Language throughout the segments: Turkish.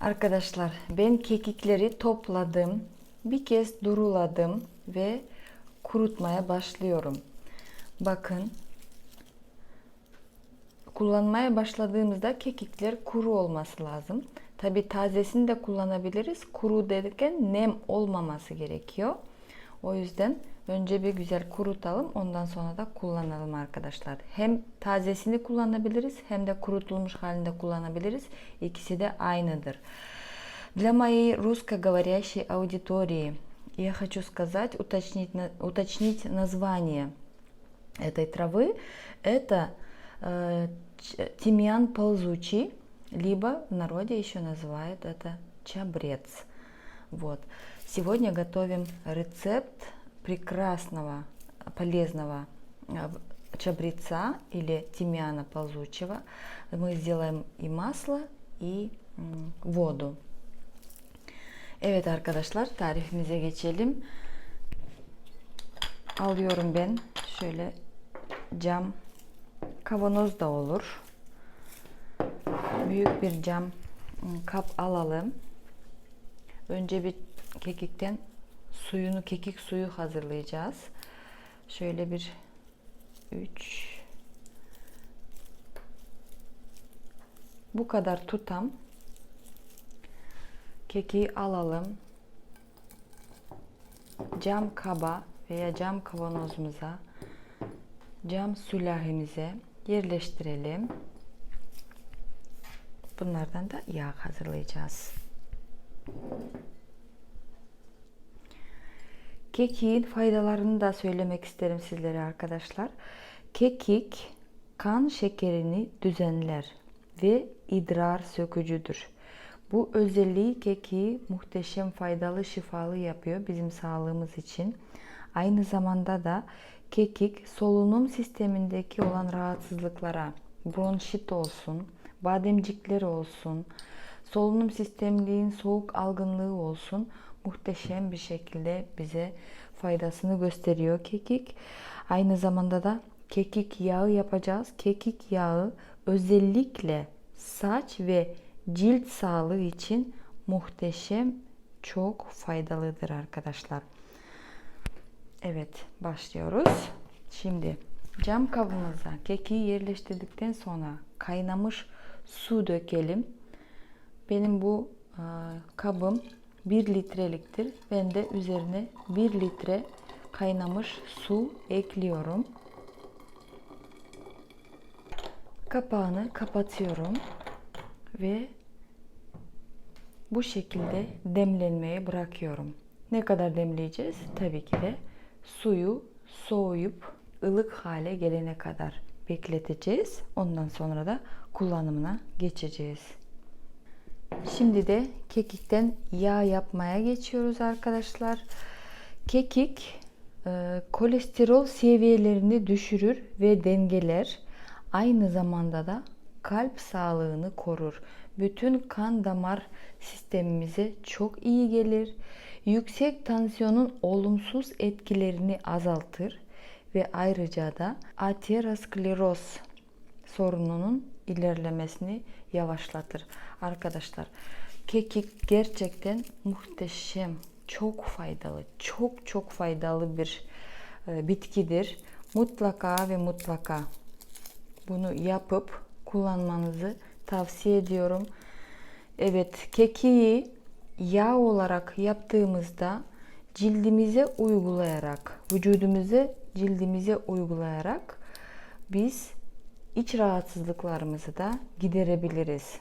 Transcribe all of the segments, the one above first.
Arkadaşlar ben kekikleri topladım. Bir kez duruladım ve kurutmaya başlıyorum. Bakın kullanmaya başladığımızda kekikler kuru olması lazım. Tabi tazesini de kullanabiliriz. Kuru derken nem olmaması gerekiyor. O yüzden önce bir güzel kurutalım. Ondan sonra da kullanalım arkadaşlar. Hem tazesini kullanabiliriz hem de kurutulmuş halinde kullanabiliriz. İkisi de aynıdır. Для моей русскоговорящей аудитории я хочу сказать, уточнить, на- уточнить название этой травы. Это э, ч- тимьян ползучий, либо в народе еще называют это чабрец. Вот. Сегодня готовим рецепт прекрасного, полезного э, в- чабреца или тимьяна ползучего. Мы сделаем и масло, и м, воду. Evet arkadaşlar tarifimize geçelim. Alıyorum ben şöyle cam kavanoz da olur. Büyük bir cam ım, kap alalım. Önce bir kekikten suyunu kekik suyu hazırlayacağız. Şöyle bir 3 bu kadar tutam kekiği alalım. Cam kaba veya cam kavanozumuza, cam sülahimize yerleştirelim. Bunlardan da yağ hazırlayacağız. Kekiğin faydalarını da söylemek isterim sizlere arkadaşlar. Kekik kan şekerini düzenler ve idrar sökücüdür. Bu özelliği kekiği muhteşem faydalı şifalı yapıyor bizim sağlığımız için. Aynı zamanda da kekik solunum sistemindeki olan rahatsızlıklara, bronşit olsun, bademcikleri olsun, solunum sistemliğin soğuk algınlığı olsun muhteşem bir şekilde bize faydasını gösteriyor kekik. Aynı zamanda da kekik yağı yapacağız. Kekik yağı özellikle saç ve cilt sağlığı için muhteşem çok faydalıdır arkadaşlar. Evet başlıyoruz. Şimdi cam kabımıza kekiği yerleştirdikten sonra kaynamış su dökelim. Benim bu e, kabım 1 litreliktir. Ben de üzerine 1 litre kaynamış su ekliyorum. Kapağını kapatıyorum ve bu şekilde demlenmeye bırakıyorum. Ne kadar demleyeceğiz? Tabii ki de suyu soğuyup ılık hale gelene kadar bekleteceğiz. Ondan sonra da kullanımına geçeceğiz. Şimdi de kekikten yağ yapmaya geçiyoruz arkadaşlar. Kekik e, kolesterol seviyelerini düşürür ve dengeler. Aynı zamanda da kalp sağlığını korur. Bütün kan damar sistemimize çok iyi gelir. Yüksek tansiyonun olumsuz etkilerini azaltır ve ayrıca da ateroskleroz sorununun ilerlemesini yavaşlatır. Arkadaşlar kekik gerçekten muhteşem, çok faydalı, çok çok faydalı bir e, bitkidir. Mutlaka ve mutlaka bunu yapıp kullanmanızı tavsiye ediyorum. Evet, kekiği yağ olarak yaptığımızda cildimize uygulayarak, vücudumuza, cildimize uygulayarak biz iç rahatsızlıklarımızı da giderebiliriz.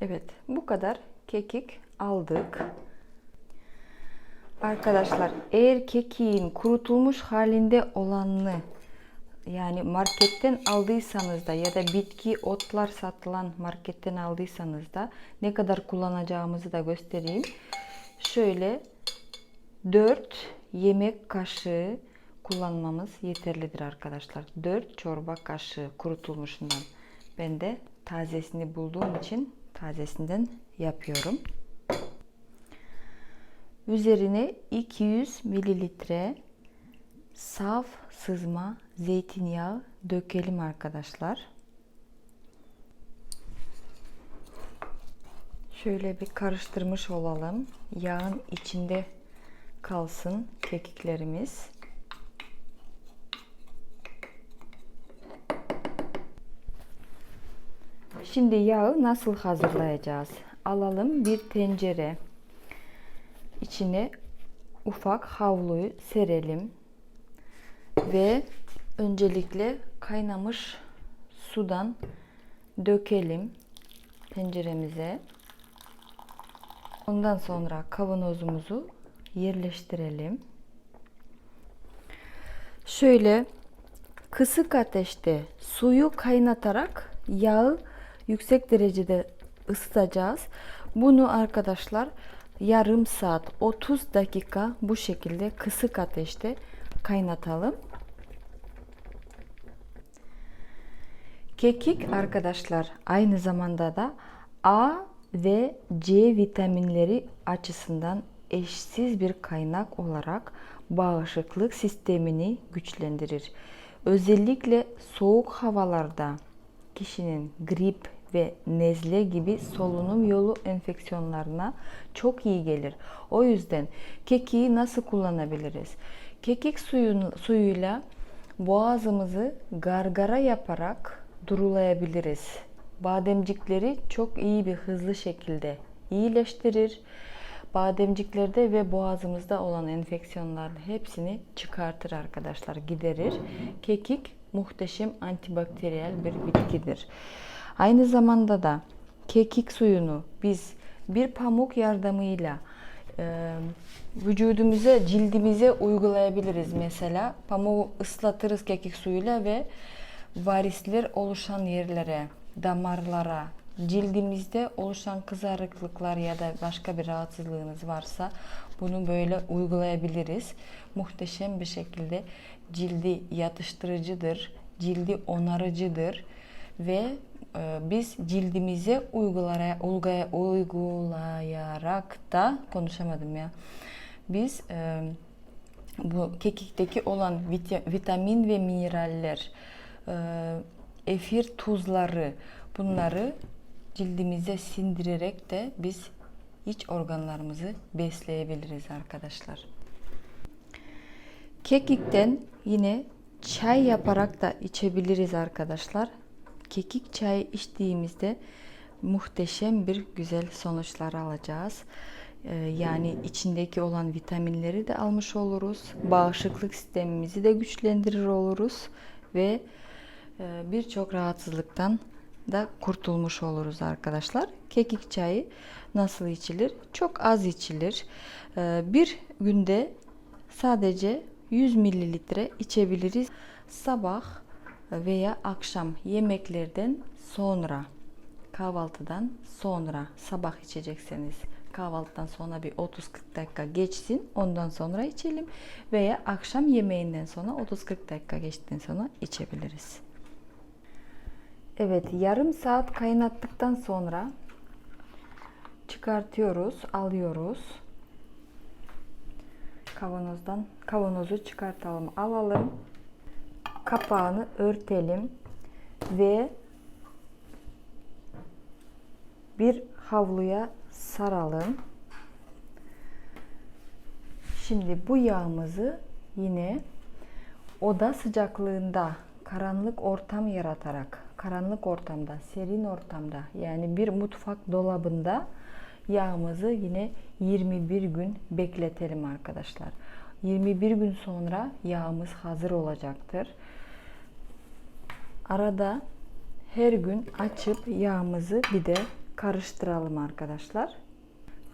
Evet, bu kadar kekik aldık. Arkadaşlar, eğer kekiğin kurutulmuş halinde olanını yani marketten aldıysanız da ya da bitki otlar satılan marketten aldıysanız da ne kadar kullanacağımızı da göstereyim. Şöyle 4 yemek kaşığı kullanmamız yeterlidir arkadaşlar. 4 çorba kaşığı kurutulmuşundan. Ben de tazesini bulduğum için tazesinden yapıyorum. Üzerine 200 mililitre saf sızma zeytinyağı dökelim arkadaşlar. Şöyle bir karıştırmış olalım. Yağın içinde kalsın kekiklerimiz. Şimdi yağı nasıl hazırlayacağız? Alalım bir tencere. İçine ufak havluyu serelim. Ve öncelikle kaynamış sudan dökelim tenceremize. Ondan sonra kavanozumuzu yerleştirelim. Şöyle kısık ateşte suyu kaynatarak yağı yüksek derecede ısıtacağız. Bunu arkadaşlar yarım saat 30 dakika bu şekilde kısık ateşte kaynatalım. Kekik arkadaşlar aynı zamanda da A ve C vitaminleri açısından eşsiz bir kaynak olarak bağışıklık sistemini güçlendirir. Özellikle soğuk havalarda kişinin grip ve nezle gibi solunum yolu enfeksiyonlarına çok iyi gelir. O yüzden kekiği nasıl kullanabiliriz? Kekik suyun, suyuyla boğazımızı gargara yaparak durulayabiliriz. Bademcikleri çok iyi bir hızlı şekilde iyileştirir. Bademciklerde ve boğazımızda olan enfeksiyonların hepsini çıkartır arkadaşlar, giderir. Kekik muhteşem antibakteriyel bir bitkidir. Aynı zamanda da kekik suyunu biz bir pamuk yardımıyla e, vücudumuza, cildimize uygulayabiliriz. Mesela pamuğu ıslatırız kekik suyuyla ve varisler oluşan yerlere, damarlara, cildimizde oluşan kızarıklıklar ya da başka bir rahatsızlığınız varsa bunu böyle uygulayabiliriz. Muhteşem bir şekilde cildi yatıştırıcıdır, cildi onarıcıdır ve e, biz cildimize uygulaya, uygulaya, uygulayarak da konuşamadım ya. Biz e, bu kekikteki olan vit- vitamin ve mineraller, e, efir tuzları bunları cildimize sindirerek de biz iç organlarımızı besleyebiliriz arkadaşlar. Kekikten yine çay yaparak da içebiliriz arkadaşlar. Kekik çayı içtiğimizde muhteşem bir güzel sonuçlar alacağız. Ee, Yani içindeki olan vitaminleri de almış oluruz. Bağışıklık sistemimizi de güçlendirir oluruz ve e, birçok rahatsızlıktan da kurtulmuş oluruz arkadaşlar. Kekik çayı nasıl içilir? Çok az içilir. Ee, Bir günde sadece 100 mililitre içebiliriz. Sabah veya akşam yemeklerden sonra kahvaltıdan sonra sabah içecekseniz kahvaltıdan sonra bir 30-40 dakika geçsin ondan sonra içelim veya akşam yemeğinden sonra 30-40 dakika geçtikten sonra içebiliriz. Evet yarım saat kaynattıktan sonra çıkartıyoruz, alıyoruz. Kavanozdan kavanozu çıkartalım, alalım. Kapağını örtelim ve bir havluya saralım. Şimdi bu yağımızı yine oda sıcaklığında karanlık ortam yaratarak, karanlık ortamda, serin ortamda yani bir mutfak dolabında yağımızı yine 21 gün bekletelim arkadaşlar. 21 gün sonra yağımız hazır olacaktır. Arada her gün açıp yağımızı bir de karıştıralım arkadaşlar.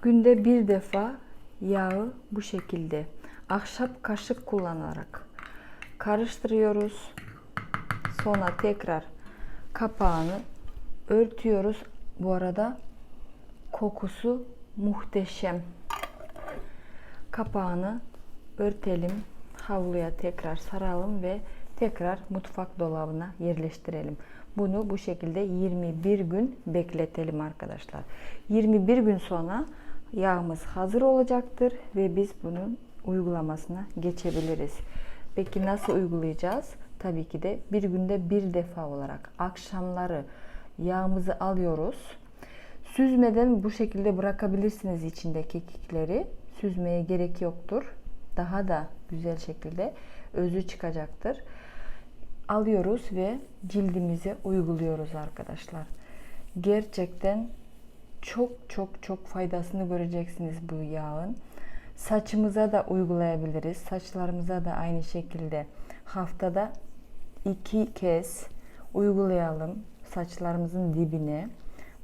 Günde bir defa yağı bu şekilde ahşap kaşık kullanarak karıştırıyoruz. Sonra tekrar kapağını örtüyoruz. Bu arada kokusu muhteşem. Kapağını örtelim. Havluya tekrar saralım ve tekrar mutfak dolabına yerleştirelim. Bunu bu şekilde 21 gün bekletelim arkadaşlar. 21 gün sonra yağımız hazır olacaktır ve biz bunun uygulamasına geçebiliriz. Peki nasıl uygulayacağız? Tabii ki de bir günde bir defa olarak akşamları yağımızı alıyoruz. Süzmeden bu şekilde bırakabilirsiniz içinde kekikleri. Süzmeye gerek yoktur. Daha da güzel şekilde özü çıkacaktır. Alıyoruz ve cildimize uyguluyoruz arkadaşlar. Gerçekten çok çok çok faydasını göreceksiniz bu yağın. Saçımıza da uygulayabiliriz. Saçlarımıza da aynı şekilde haftada iki kez uygulayalım saçlarımızın dibine.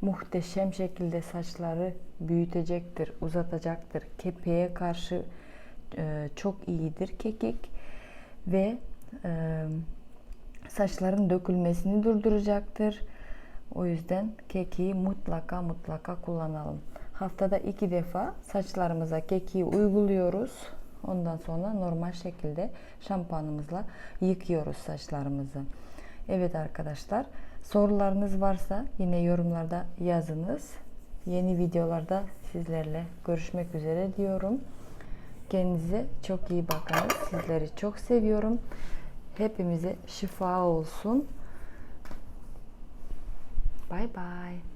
Muhteşem şekilde saçları büyütecektir, uzatacaktır. Kepeğe karşı e, çok iyidir kekik ve e, saçların dökülmesini durduracaktır. O yüzden kekiği mutlaka mutlaka kullanalım. Haftada iki defa saçlarımıza kekiği uyguluyoruz. Ondan sonra normal şekilde şampuanımızla yıkıyoruz saçlarımızı. Evet arkadaşlar sorularınız varsa yine yorumlarda yazınız. Yeni videolarda sizlerle görüşmek üzere diyorum. Kendinize çok iyi bakınız. Sizleri çok seviyorum. Hepimize şifa olsun. Bye bye.